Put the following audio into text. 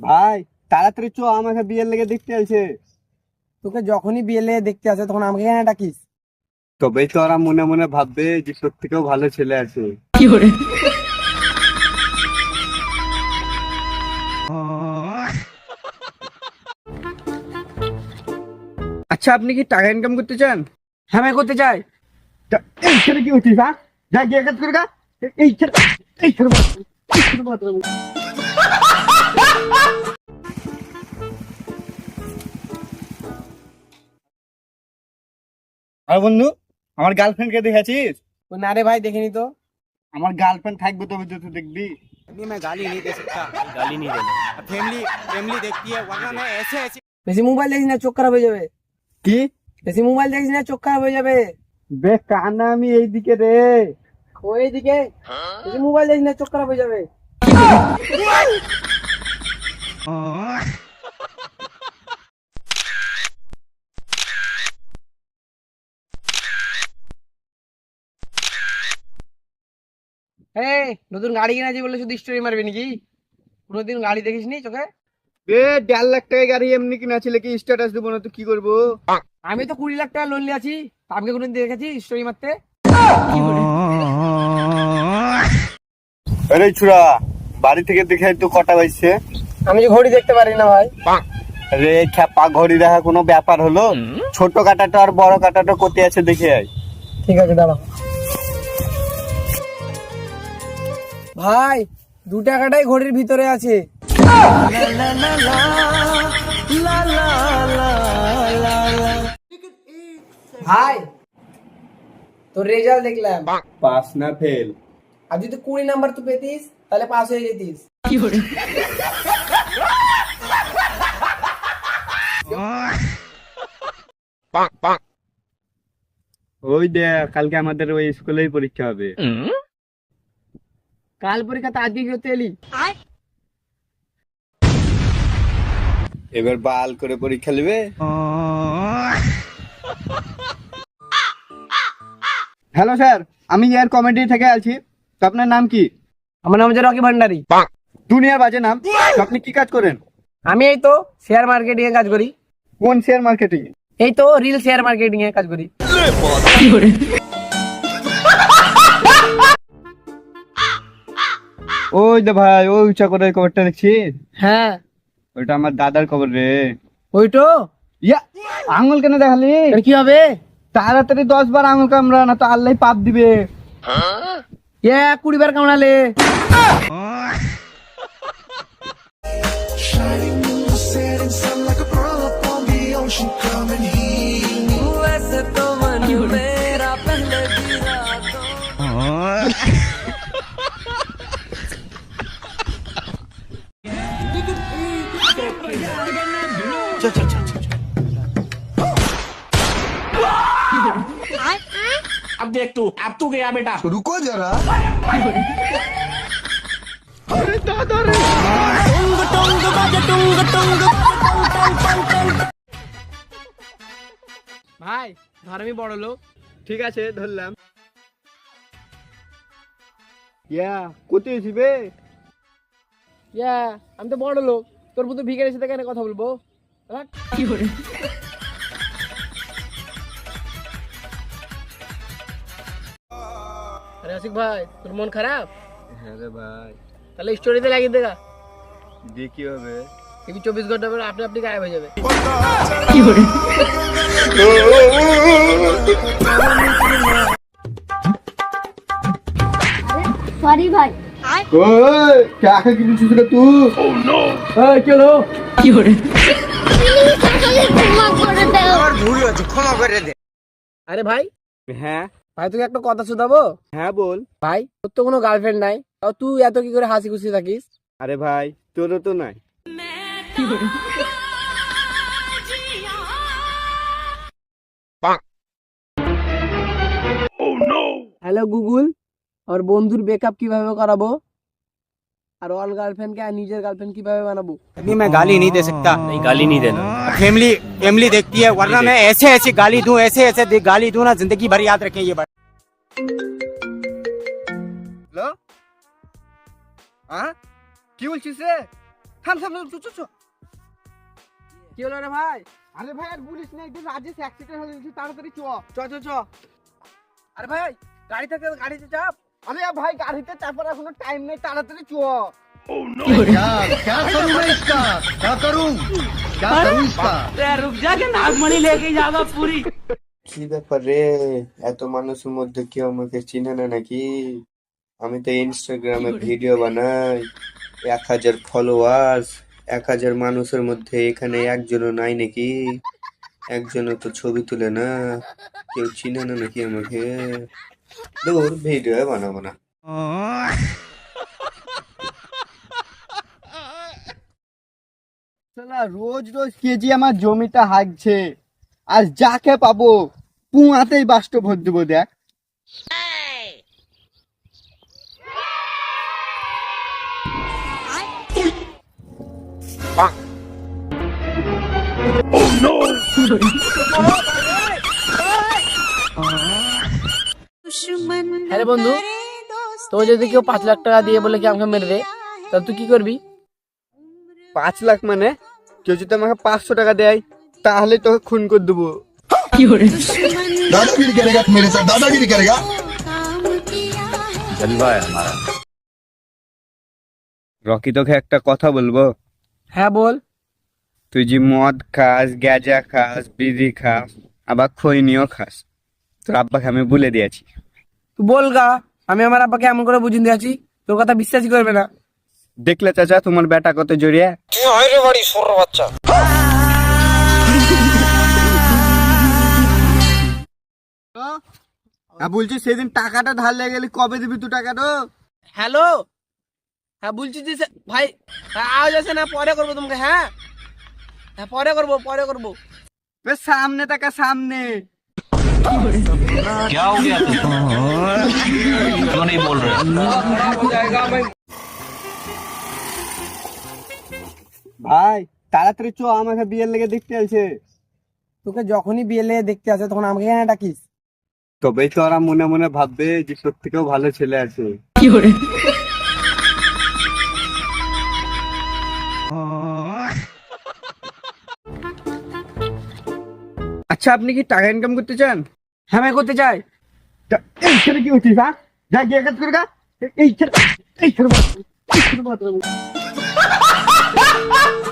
ভাই তাড়াতাড়ি চ আমাকে বিয়ের লেগে দেখতে আছে তোকে যখনই বিয়ে লেগে দেখতে আসে তখন আমাকে কেন ডাকিস? তবেই তো ওরা মনে মনে ভাববে যে তোর থেকেও ভালো ছেলে আছে। আচ্ছা আপনি কি টাকা ইনকাম করতে চান? হ্যাঁ ভাই করতে চাই। এই ছেলে কি হচ্ছিস হ্যাঁ? যা গিয়ে কাজ করে গা। এই ছেলে এই ছেলে আর বন্ধু আমার গার্লফ্রেন্ডকে দেখেছিস ও না রে ভাই দেখিনি তো আমার গার্লফ্রেন্ড থাকবে তবে তো তুই দেখবি नहीं मैं गाली नहीं दे सकता गाली नहीं देना फैमिली फैमिली देखती है वरना मैं ऐसे ऐसे বেশি মোবাইল দেখিস না চোখ খারাপ হয়ে যাবে কি বেশি মোবাইল দেখিস না চোখ খারাপ হয়ে যাবে বে কানা আমি এইদিকে রে ওই দিকে বেশি মোবাইল দেখিস না চোখ খারাপ হয়ে যাবে এই নতুন গাড়ি কিনেছি বলে শুধু স্টোরি মারবি নাকি? কোনোদিন গাড়ি দেখিস নি চোখে? বে দেড় লাখ টাকা গাড়ি এমনি কিনা ছিল কি স্ট্যাটাস দেবো না তো কি করব? আমি তো কুড়ি লাখ টাকা লোন নিয়ে আছি আমাকে কোনোদিন দেখেছি স্টোরি মারতে? আরে ছুরা বাড়ি থেকে দেখে তো কটা বাজছে। আমি যে ঘড়ি দেখতে পারি না ভাই। রে খ্যাপা ঘড়ি দেখা কোনো ব্যাপার হলো? ছোট কাটাটা আর বড় কাটাটা কোথায় আছে দেখে আয়। ঠিক আছে দাঁড়াও। ভাই দু টাকাটাই ঘড়ির ভিতরে আছে। ভাই তোর রেজাল্ট দেখলাম। পাস না ফেল আর যদি কুড়ি নাম্বার তুই পেতিস তাহলে পাস হয়ে যেতিস। ওই দেখ কালকে আমাদের ওই স্কুলেই পরীক্ষা হবে। কাল পরীক্ষা তো আজকে করতে এলি। এবার বাল করে পরীক্ষা নেবে? হ্যালো স্যার আমি ইয়ার কমেডি থেকে আছি তো আপনার নাম কি? আমার নাম হচ্ছে রকি ভান্ডারি। দুনিয়ার বাজে নাম। আপনি কি কাজ করেন? আমি এই তো শেয়ার মার্কেটিং এ কাজ করি। কোন শেয়ার মার্কেটিং এই তো রিল শেয়ার মার্কেটিং এ কাজ করি। ওই দে ভাই ওই উঁচা করে খবরটা দেখছি হ্যাঁ। ওইটা আমার দাদার খবর রে। ওইটো? ইয়া আঙুল কেন দেখালি? এর কি হবে? তাড়াতাড়ি দশ বার আঙুল কামড়া না তো আল্লাহ পাপ দিবে। এ কুড়ি বার কামড়ালে। अब देख तू अब तू गया बेटा। रुको जरा। अरे दादा रे। टुंग टुंग बज टुंग टुंग ভাই ধর আমি বড় লোক। ঠিক আছে ধরলাম। ইয়া কোথায় ছিবে ইয়া আমি তো বড় লোক। তোর মতো ভিখারির সাথে কেন কথা বলব? রাখ। আরে আশিক ভাই তোর মন খারাপ? হ্যাঁ রে ভাই। তাহলে স্টোরিতে লাগিয়ে দেখা দিয়ে কি হবে। দেখবি চব্বিশ ঘণ্টা পরে আপনি আপনি গায়েব হয়ে যাবে। আরে ভাই হ্যাঁ। ভাই তোকে একটা কথা শুধাবো? হ্যাঁ বল। ভাই তোর তো কোনো গার্লফ্রেন্ড নাই। তাও তুই এত কি করে হাসি খুশি থাকিস? আরে ভাই তোরও তো নাই। কি হ্যালো গুগল আর বন্ধুর ব্রেকআপ কিভাবে করাবো আর অল গার্লফ্রেন্ড কে আর নিজের গার্লফ্রেন্ড কিভাবে বানাবো नहीं मैं गाली नहीं दे सकता नहीं गाली नहीं देना फैमिली फैमिली देखती है वरना मैं ऐसे ऐसे गाली दूं ऐसे ऐसे दे- गाली दूं ना जिंदगी भर याद रखें ये बात হ্যালো হ্যাঁ কি বলছিস রে থাম থাম থাম, চ চ, চ কি হলো রে ভাই আরে ভাই আর বলিস না একদিন রাজেশ অ্যাক্সিডেন্ট হয়ে গেছে তাড়াতাড়ি চ চ চ চ আরে ভাই গাড়ি থেকে গাড়িতে চাপ। আরে ভাই গাড়িতে চাপার এখনও টাইম নেই তাড়াতাড়ি চ কি ব্যাপার রে? এত মানুষের মধ্যে কেউ আমাকে চিনে না নাকি? আমি তো ইনস্টাগ্রামে ভিডিও বানাই। এক হাজার ফলোয়ার্স এক হাজার মানুষের মধ্যে এখানে একজনও নাই নাকি? একজনও তো ছবি তুলে না। কেউ চিনে না নাকি আমাকে? দূর ভিডিও বানাবো না। শালা রোজ রোজ কেজি আমার জমিটা হাঁকছে আর যাকে পাবো পুয়াতেই বাষ্ট ভর দেবো দেখ। হ্যাঁ বন্ধু তো যদি কেউ পাঁচ লাখ টাকা দিয়ে বলে কি আমাকে মেরে দে তাহলে তুই কি করবি? পাঁচ লাখ মানে? কেউ যদি আমাকে পাঁচশো টাকা দেয় তাহলে তোকে খুন করে দেবো। রকি তোকে একটা কথা বলব? হ্যাঁ বল। তুই যে মদ খাস গ্যাজা খাস বিধি খাস আবার খৈনিও খাস তোর আব্বাকে আমি বলে দিয়েছি। তুই বল গা আমি আমার আব্বাকে এমন করে বুঝিয়ে দিয়েছি তোর কথা বিশ্বাসই করবে না। দেখলে চাচা তোমার বেটা কত জড়িয়ে। হ্যাঁ বলছি সেদিন টাকাটা ধার লেগে গেলি কবে দিবি তুই টাকাটা? হ্যালো? হ্যাঁ বলছি যে সে- ভাই হ্যাঁ, আওয়াজ আছে না পরে করব তোমাকে হ্যাঁ? হ্যাঁ পরে করব পরে করব। সামনে টাকা সামনে। ভাই তাড়াতাড়ি চ আমাকে বিয়ের লেগে দেখতে আছে তোকে যখনই বিয়ে লেগে দেখতে আসে তখন আমাকে কেন ডাকিস? তবেই তো ওরা মনে মনে ভাববে যে তোর থেকেও ভালো ছেলে আছে। আচ্ছা আপনি কি টাকা ইনকাম করতে চান? হ্যাঁ আমি করতে চাই। তা এই ছেলে কি উঠিস হ্যাঁ? যা গিয়ে কাজ করে গা। এই ছেলে এই ছেলে এই ছেলে